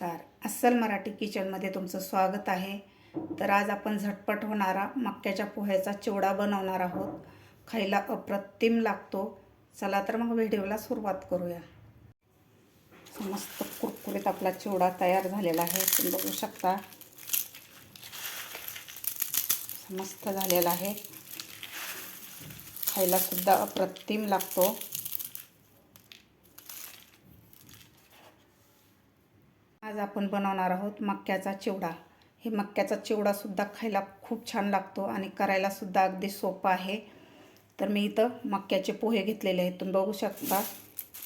नमस्कार. अस्सल मराठी किचनमध्ये तुमचं स्वागत आहे. तर आज आपण झटपट होणारा मक्याच्या पोह्याचा चिवडा बनवणार आहोत. खायला अप्रतिम लागतो. चला तर मग व्हिडिओला सुरुवात करूया. मस्त कुरकुरीत आपला चिवडा तयार झालेला आहे. तुम्ही बघू शकता. मस्त झालेला आहे. खायला सुद्धा अप्रतिम लागतो. आज आपण बनवणार आहोत मक्याचा चिवडा. हे मक्याचा चिवडासुद्धा खायला खूप छान लागतो आणि करायलासुद्धा अगदी सोपं आहे. तर मी इथं मक्याचे पोहे घेतलेले आहेत. तुम्ही बघू शकता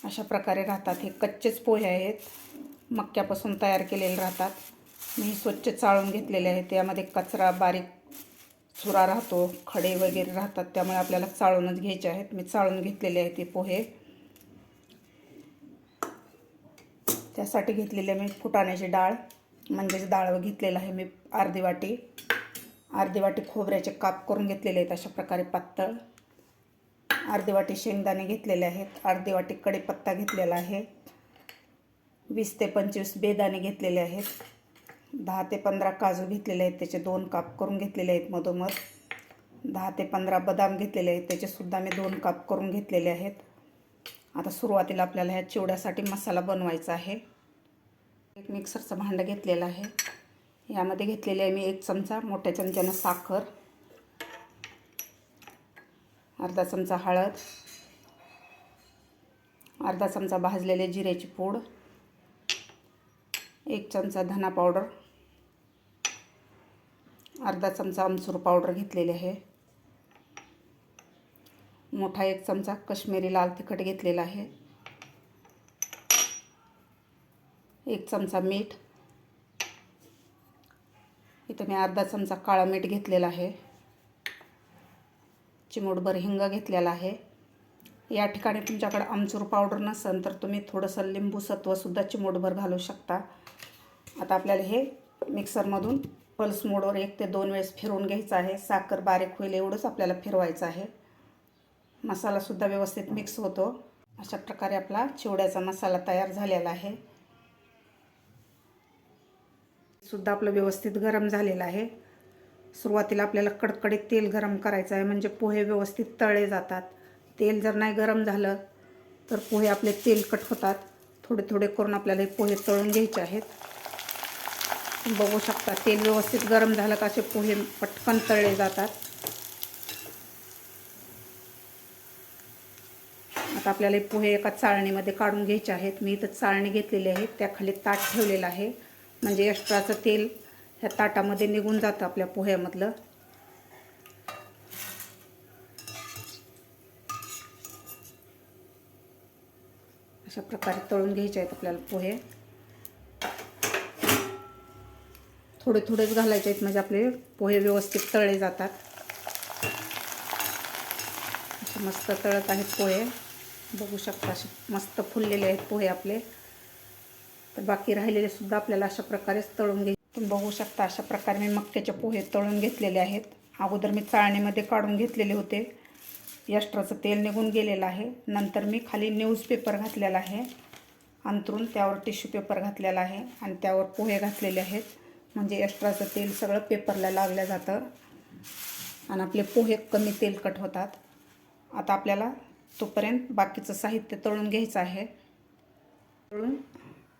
अशा प्रकारे राहतात. हे कच्चेच पोहे आहेत. मक्यापासून तयार केलेले राहतात. मी स्वच्छ चाळून घेतलेले आहेत. यामध्ये कचरा बारीक चुरा राहतो. खडे वगैरे राहतात. त्यामुळे आपल्याला चाळूनच घ्यायचे आहेत. मी चाळून घेतलेले आहेत ते पोहे. त्यासाठी घेतलेले मी फुटाण्याची डाळ. म्हणजेच डाळ घेतलेलं आहे मी अर्धी वाटी. अर्धी वाटी खोबऱ्याचे काप करून घेतलेले आहेत अशा प्रकारे पातळ. अर्धी वाटी शेंगदाणे घेतलेले आहेत. अर्धी वाटी कढीपत्ता घेतलेला आहे. वीस ते पंचवीस बेदाणे घेतलेले आहेत. दहा ते पंधरा काजू घेतलेले आहेत. त्याचे दोन काप करून घेतलेले आहेत मधोमध. दहा ते पंधरा बदाम घेतलेले आहेत. त्याचेसुद्धा मी दोन काप करून घेतलेले आहेत. आता सुरुवातीला आपल्याला ह्या चिवड्यासाठी मसाला बनवायचा आहे. एक मिक्सरचं भांडं घेतलेलं आहे. यामध्ये घेतलेली आहे मी एक चमचा मोठ्या चमच्यानं साखर अर्धा चमचा हळद अर्धा चमचा भाजलेले जिऱ्याची पूड एक चमचा धना पावडर अर्धा चमचा अमसूर पावडर घेतलेली आहे. मोठा एक चमचा कश्मीरी लाल तिखट घेतलेला आहे. एक चमचा मीठ. इथं मी अर्धा चमचा काळा मीठ घेतलेला आहे. चिमूटभर हिंग घेतलेला आहे. या ठिकाणी तुमच्याकडे आमचूर पावडर नसेल तर तुम्ही थोडंसं लिंबू सत्वसुद्धा चिमूटभर घालू शकता. आता आपल्याला हे मिक्सरमधून पल्स मोडवर एक ते दोन वेळेस फिरवून घ्यायचं आहे. साखर बारीक होईल एवढंच आपल्याला फिरवायचं आहे. मसालासुद्धा व्यवस्थित मिक्स होतो. अशा प्रकारे आपला चिवड्याचा मसाला तयार झालेला आहे. सुद्धा आपलं व्यवस्थित गरम झालेलं आहे. सुरुवातीला आपल्याला कडकडीत तेल गरम करायचं आहे म्हणजे पोहे व्यवस्थित तळले जातात. तेल जर नाही गरम झालं तर पोहे आपले तेलकट होतात. थोडे थोडे करून आपल्याला हे पोहे तळून घ्यायचे आहेत. बघू शकता तेल व्यवस्थित गरम झालं का असे पोहे पटकन तळले जातात. आता आपल्याला पोहे एका चाळणीमध्ये काढून घ्यायचे आहेत. मी इथं चाळणी घेतलेली आहे. त्याखाली ताट ठेवलेलं आहे. म्हणजे एक्स्ट्राचं तेल ह्या ताटामध्ये निघून जातं आपल्या पोह्यामधलं. अशा प्रकारे तळून घ्यायचे आहेत आपल्याला पोहे. थोडे थोडेच घालायचे आहेत. म्हणजे आपले पोहे व्यवस्थित तळले जातात. मस्त तळत आहेत पोहे. बघू शकता असे मस्त फुललेले आहेत पोहे आपले. तर बाकी राहिलेले सुद्धा आपल्याला अशा प्रकारेच तळून घे तुम्ही बघू शकता अशा प्रकारे मी मक्याचे पोहे तळून घेतलेले आहेत. अगोदर मी चाळणीमध्ये काढून घेतलेले होते. यष्ट्राचं तेल निघून गेलेलं आहे. नंतर मी खाली न्यूजपेपर घातलेला आहे. अंतरून त्यावर टिश्यू पेपर घातलेला आहे आणि त्यावर पोहे घातलेले आहेत. म्हणजे एक्स्ट्राचं तेल सगळं पेपरला लागलं जातं. आणि आपले पोहे कमी तेलकट होतात. आता आपल्याला तोपर्यंत बाकीचं साहित्य तळून घ्यायचं आहे. तळून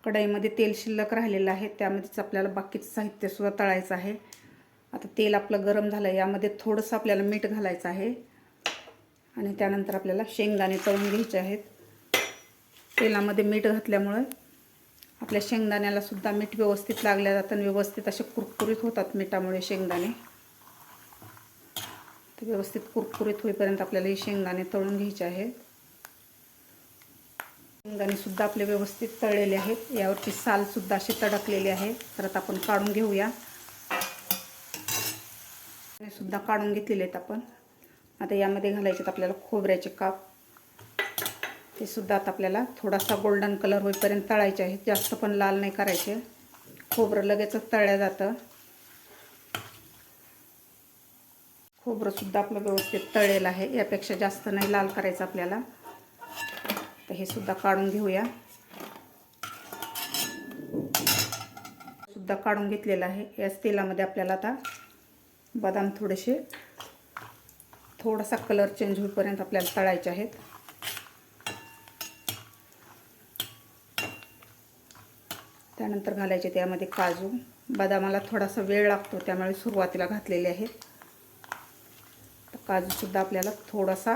कढईमध्ये तेल शिल्लक राहिलेलं आहे. त्यामध्येच आपल्याला बाकीचं साहित्यसुद्धा तळायचं आहे. आता तेल आपलं गरम झालं यामध्ये थोडंसं आपल्याला मीठ घालायचं आहे. आणि त्यानंतर आपल्याला शेंगदाणे तळून घ्यायचे आहेत. तेलामध्ये मीठ घातल्यामुळं आपल्या शेंगदाण्यालासुद्धा मीठ व्यवस्थित लागल्या जातं आणि व्यवस्थित असे कुरकुरीत होतात मिठामुळे शेंगदाणे. ते व्यवस्थित कुरकुरीत होईपर्यंत आपल्याला हे शेंगदाणे तळून घ्यायचे आहेत. शेंगदाणेसुद्धा आपले व्यवस्थित तळलेले आहेत. यावरची सालसुद्धा अशी तडकलेली आहे. तर आता आपण काढून घेऊया. सुद्धा काढून घेतलेले आहेत आपण. आता यामध्ये घालायचे आपल्याला खोबऱ्याचे काप. ते सुद्धा आता आपल्याला थोडासा गोल्डन कलर होईपर्यंत तळायचे आहेत. जास्त पण लाल नाही करायचे. खोबरं लगेचच तळल्या जातं. खोबरंसुद्धा आपलं व्यवस्थित तळेलं आहे. यापेक्षा जास्त नाही लाल करायचं आपल्याला. तर हे सुद्धा काढून घेऊया. सुद्धा काढून घेतलेलं आहे. याच तेलामध्ये आपल्याला आता बदाम थोडेसे थोडासा कलर चेंज होईपर्यंत आपल्याला तळायचे आहेत. त्यानंतर घालायचे त्यामध्ये काजू. बदामाला थोडासा वेळ लागतो त्यामुळे सुरुवातीला घातलेले आहेत. काजूसुद्धा आपल्याला थोडासा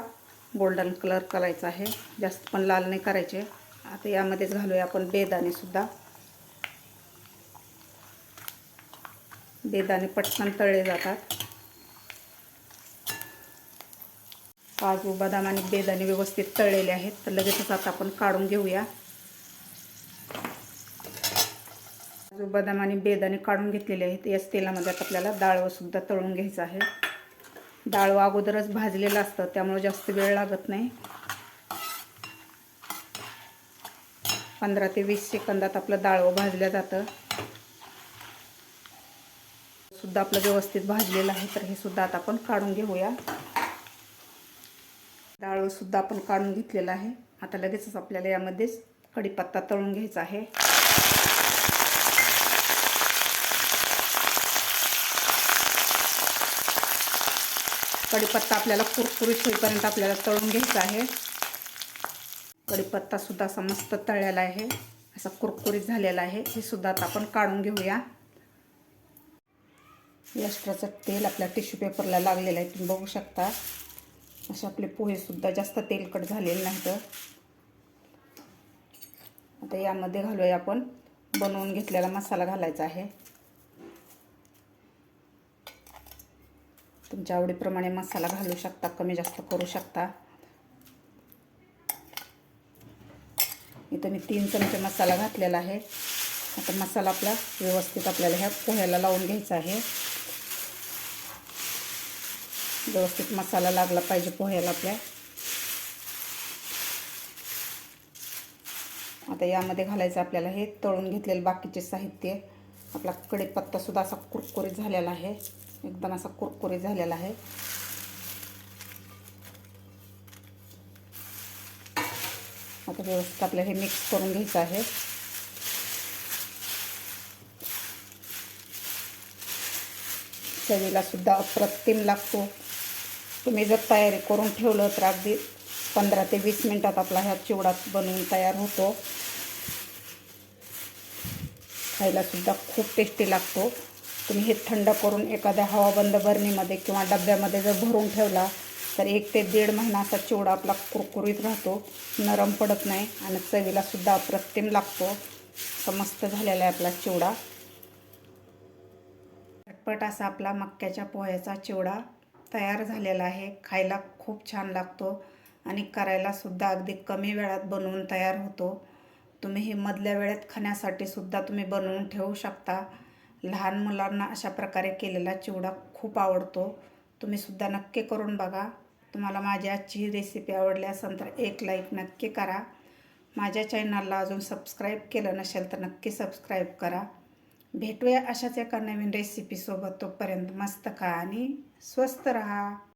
गोल्डन कलर करायचा आहे. जास्त पण लाल नाही करायचे. आता यामध्येच घालूया आपण बेदाणेसुद्धा बेदाणे पटकन तळले जातात. काजू बदाम आणि बेदाणे व्यवस्थित तळलेले आहेत. तर लगेचच आता आपण काढून घेऊया. काजू बदाम आणि बेदाणे काढून घेतलेले आहेत. याच तेलामध्ये आता आपल्याला डाळवसुद्धा तळून घ्यायचं आहे. डाळ अगोदरच भाजलेलं असतं त्यामुळे जास्त वेळ लागत नाही. पंधरा ते वीस सेकंदात आपलं डाळवं भाजलं जातं. सुद्धा आपलं व्यवस्थित भाजलेलं आहे तर हे सुद्धा आता आपण काढून घेऊया. डाळ सुद्धा आपण काढून घेतलेलं आहे. आता लगेचच आपल्याला यामध्येच कढीपत्ता तळून घ्यायचा आहे. कढीपत्ता आपल्याला कुरकुरीत होईपर्यंत आपल्याला तळून घ्यायचा आहे. कढीपत्ता सुद्धा असा मस्त तळलेला आहे. असा कुरकुरीत झालेला आहे. हे सुद्धा आता आपण काढून घेऊया. एक्स्ट्राचं तेल आपल्या टिश्यू पेपरला लागलेलं आहे. तुम्ही बघू शकता. असे आपले पोहेसुद्धा जास्त तेलकट झालेले नाहीत. आता यामध्ये घालूया आपण. बनवून घेतलेला मसाला घालायचा आहे. तुमच्या आवडीप्रमाणे मसाला घालू शकता कमी जास्त करू शकता. इथं मी तीन चमचे मसाला घातलेला आहे. आता मसाला आपला व्यवस्थित आपल्याला ह्या पोह्याला लावून घ्यायचा आहे. व्यवस्थित मसाला लागला पाहिजे पोह्याला आपल्या. आता यामध्ये घालायचं आपल्याला हे तळून घेतलेलं बाकीचे साहित्य. आपला कढीपत्तासुद्धा असा कुरकुरीत झालेला आहे. एकदम असा कुरकुरीत झालेला आहे. आता व्यवस्थित आपल्याला हे मिक्स करून घ्यायचं आहे. चवीला सुद्धा अप्रतिम लागतो. तुम्ही जर तयारी करून ठेवलं तर अगदी पंधरा ते वीस मिनटात आपला ह्या चिवडा बनवून तयार होतो. खायला सुद्धा खूप टेस्टी लागतो. तुम्ही हे थंड करून एखाद्या हवाबंद बरणीमध्ये किंवा डब्यामध्ये जर भरून ठेवला तर एक ते दीड महिना असा चिवडा आपला कुरकुरीत राहतो नरम पडत नाही आणि चवीलासुद्धा अप्रतिम लागतो. तर मस्त झालेला आहे आपला चिवडा. झटपट असा आपला मक्याच्या पोह्याचा चिवडा तयार झालेला आहे. खायला खूप छान लागतो आणि करायलासुद्धा अगदी कमी वेळात बनवून तयार होतो. तुम्ही हे मधल्या वेळेत खाण्यासाठी सुद्धा तुम्ही बनवून ठेवू शकता. लहान मुलांना अशा प्रकारे केलेला चिवडा खूप आवडतो. तुम्ही सुद्धा नक्की करून बघा. तुम्हाला माझी आजची ही रेसिपी आवडली असेल तर एक लाईक नक्की करा. माझ्या चॅनलला अजून सबस्क्राईब केलं नसेल तर नक्की सबस्क्राईब करा. भेटूया अशाच एका नवीन रेसिपीसोबत तोपर्यंत मस्त खा आणि स्वस्त रहा.